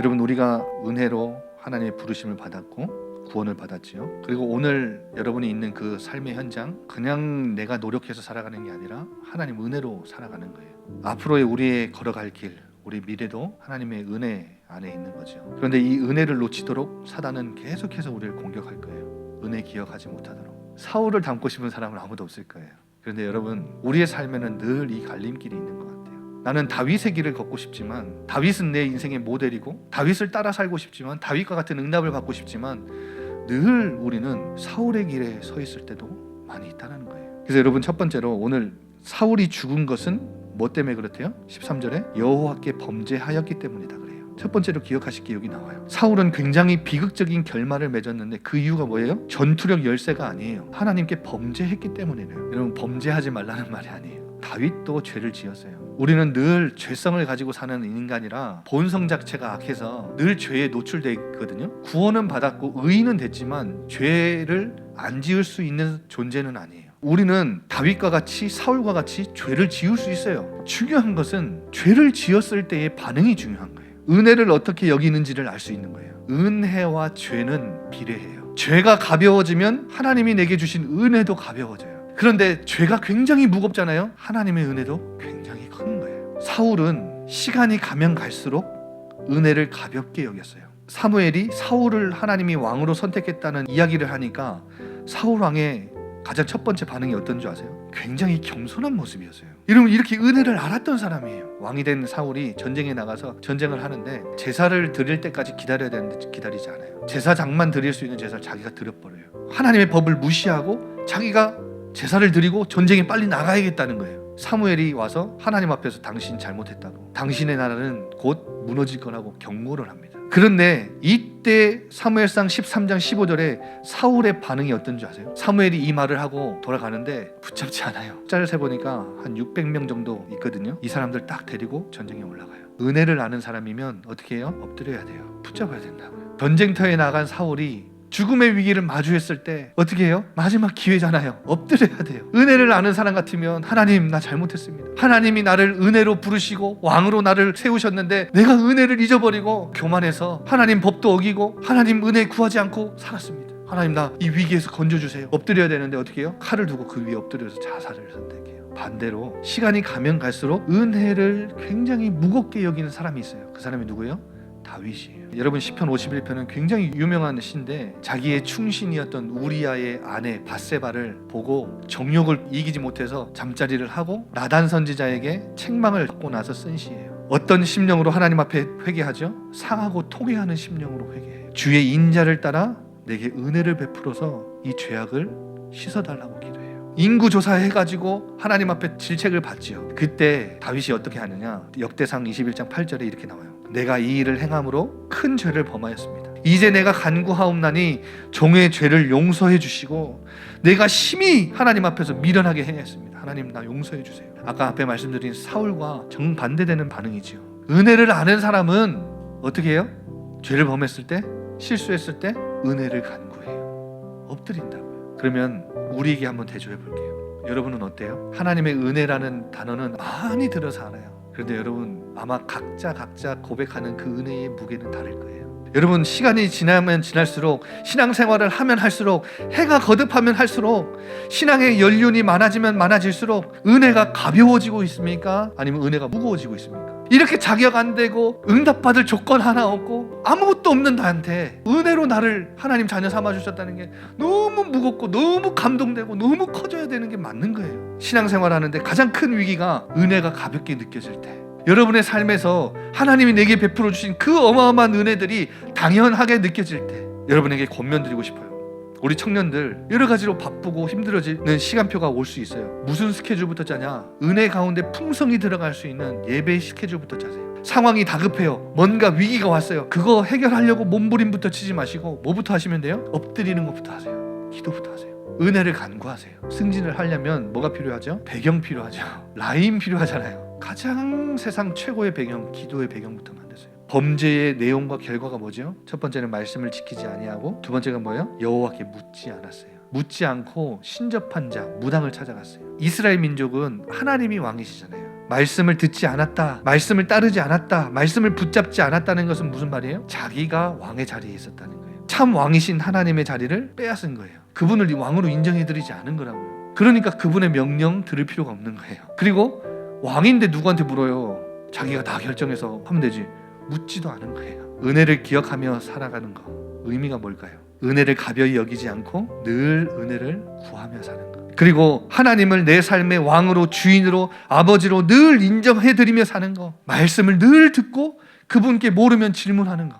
여러분 우리가 은혜로 하나님의 부르심을 받았고 구원을 받았지요. 그리고 오늘 여러분이 있는 그 삶의 현장 그냥 내가 노력해서 살아가는 게 아니라 하나님 은혜로 살아가는 거예요. 앞으로의 우리의 걸어갈 길, 우리 미래도 하나님의 은혜 안에 있는 거죠. 그런데 이 은혜를 놓치도록 사단은 계속해서 우리를 공격할 거예요. 은혜 기억하지 못하도록. 사울을 닮고 싶은 사람은 아무도 없을 거예요. 그런데 여러분 우리의 삶에는 늘 이 갈림길이 있는 것 같아요. 나는 다윗의 길을 걷고 싶지만 다윗은 내 인생의 모델이고 다윗을 따라 살고 싶지만 다윗과 같은 응답을 받고 싶지만 늘 우리는 사울의 길에 서 있을 때도 많이 있다는 거예요. 그래서 여러분 첫 번째로 오늘 사울이 죽은 것은 뭐 때문에 그렇대요? 13절에 여호와께 범죄하였기 때문이다 그래요. 첫 번째로 기억하실 게 여기 나와요. 사울은 굉장히 비극적인 결말을 맺었는데 그 이유가 뭐예요? 전투력 열세가 아니에요. 하나님께 범죄했기 때문이에요. 여러분 범죄하지 말라는 말이 아니에요. 다윗도 죄를 지었어요. 우리는 늘 죄성을 가지고 사는 인간이라 본성 자체가 악해서 늘 죄에 노출돼 있거든요. 구원은 받았고 의인은 됐지만 죄를 안 지을 수 있는 존재는 아니에요. 우리는 다윗과 같이 사울과 같이 죄를 지을 수 있어요. 중요한 것은 죄를 지었을 때의 반응이 중요한 거예요. 은혜를 어떻게 여기는지를 알 수 있는 거예요. 은혜와 죄는 비례해요. 죄가 가벼워지면 하나님이 내게 주신 은혜도 가벼워져요. 그런데 죄가 굉장히 무겁잖아요. 하나님의 은혜도 굉장히 큰 거예요. 사울은 시간이 가면 갈수록 은혜를 가볍게 여겼어요. 사무엘이 사울을 하나님이 왕으로 선택했다는 이야기를 하니까 사울 왕의 가장 첫 번째 반응이 어떤 줄 아세요? 굉장히 겸손한 모습이었어요. 여러분 이렇게 은혜를 알았던 사람이에요. 왕이 된 사울이 전쟁에 나가서 전쟁을 하는데 제사를 드릴 때까지 기다려야 되는데 기다리지 않아요. 제사장만 드릴 수 있는 제사를 자기가 드려버려요. 하나님의 법을 무시하고 자기가 제사를 드리고 전쟁에 빨리 나가야겠다는 거예요. 사무엘이 와서 하나님 앞에서 당신 잘못했다고 당신의 나라는 곧 무너질 거라고 경고를 합니다. 그런데 이때 사무엘상 13장 15절에 사울의 반응이 어떤지 아세요? 사무엘이 이 말을 하고 돌아가는데 붙잡지 않아요. 숫자를 세보니까 한 600명 정도 있거든요. 이 사람들 딱 데리고 전쟁에 올라가요. 은혜를 아는 사람이면 어떻게 해요? 엎드려야 돼요. 붙잡아야 된다고요. 전쟁터에 나간 사울이 죽음의 위기를 마주했을 때 어떻게 해요? 마지막 기회잖아요. 엎드려야 돼요. 은혜를 아는 사람 같으면 하나님 나 잘못했습니다. 하나님이 나를 은혜로 부르시고 왕으로 나를 세우셨는데 내가 은혜를 잊어버리고 교만해서 하나님 법도 어기고 하나님 은혜 구하지 않고 살았습니다. 하나님 나 이 위기에서 건져주세요. 엎드려야 되는데 어떻게 해요? 칼을 두고 그 위에 엎드려서 자살을 선택해요. 반대로 시간이 가면 갈수록 은혜를 굉장히 무겁게 여기는 사람이 있어요. 그 사람이 누구예요? 다윗이에요. 여러분 시편 51편은 굉장히 유명한 시인데 자기의 충신이었던 우리아의 아내 바세바를 보고 정욕을 이기지 못해서 잠자리를 하고 나단 선지자에게 책망을 받고 나서 쓴 시예요. 어떤 심령으로 하나님 앞에 회개하죠? 상하고 통회하는 심령으로 회개해요. 주의 인자를 따라 내게 은혜를 베풀어서 이 죄악을 씻어달라고 기도해요. 인구 조사해가지고 하나님 앞에 질책을 받지요. 그때 다윗이 어떻게 하느냐? 역대상 21장 8절에 이렇게 나와요. 내가 이 일을 행함으로 큰 죄를 범하였습니다. 이제 내가 간구하옵나니 종의 죄를 용서해 주시고 내가 심히 하나님 앞에서 미련하게 행했습니다. 하나님 나 용서해 주세요. 아까 앞에 말씀드린 사울과 정반대되는 반응이지요. 은혜를 아는 사람은 어떻게 해요? 죄를 범했을 때 실수했을 때 은혜를 간구해요. 엎드린다고요. 그러면 우리에게 한번 대조해 볼게요. 여러분은 어때요? 하나님의 은혜라는 단어는 많이 들어서 알아요. 그런데 여러분 아마 각자 각자 고백하는 그 은혜의 무게는 다를 거예요. 여러분 시간이 지나면 지날수록 신앙생활을 하면 할수록 해가 거듭하면 할수록 신앙의 연륜이 많아지면 많아질수록 은혜가 가벼워지고 있습니까? 아니면 은혜가 무거워지고 있습니까? 이렇게 자격 안 되고 응답받을 조건 하나 없고 아무것도 없는 나한테 은혜로 나를 하나님 자녀 삼아 주셨다는 게 너무 무겁고 너무 감동되고 너무 커져야 되는 게 맞는 거예요. 신앙생활 하는데 가장 큰 위기가 은혜가 가볍게 느껴질 때 여러분의 삶에서 하나님이 내게 베풀어 주신 그 어마어마한 은혜들이 당연하게 느껴질 때 여러분에게 권면 드리고 싶어요. 우리 청년들 여러 가지로 바쁘고 힘들어지는 시간표가 올 수 있어요. 무슨 스케줄부터 짜냐? 은혜 가운데 풍성이 들어갈 수 있는 예배 스케줄부터 짜세요. 상황이 다급해요. 뭔가 위기가 왔어요. 그거 해결하려고 몸부림부터 치지 마시고 뭐부터 하시면 돼요? 엎드리는 것부터 하세요. 기도부터 하세요. 은혜를 간구하세요. 승진을 하려면 뭐가 필요하죠? 배경 필요하죠. 라인 필요하잖아요. 가장 세상 최고의 배경, 기도의 배경부터. 범죄의 내용과 결과가 뭐죠? 첫 번째는 말씀을 지키지 아니하고 두 번째가 뭐예요? 여호와께 묻지 않았어요. 묻지 않고 신접한 자 무당을 찾아갔어요. 이스라엘 민족은 하나님이 왕이시잖아요. 말씀을 듣지 않았다. 말씀을 따르지 않았다. 말씀을 붙잡지 않았다는 것은 무슨 말이에요? 자기가 왕의 자리에 있었다는 거예요. 참 왕이신 하나님의 자리를 빼앗은 거예요. 그분을 왕으로 인정해드리지 않은 거라고요. 그러니까 그분의 명령 들을 필요가 없는 거예요. 그리고 왕인데 누구한테 물어요? 자기가 다 결정해서 하면 되지. 묻지도 않은 거예요. 은혜를 기억하며 살아가는 거 의미가 뭘까요? 은혜를 가벼이 여기지 않고 늘 은혜를 구하며 사는 것. 그리고 하나님을 내 삶의 왕으로 주인으로 아버지로 늘 인정해 드리며 사는 거. 말씀을 늘 듣고 그분께 모르면 질문하는 거.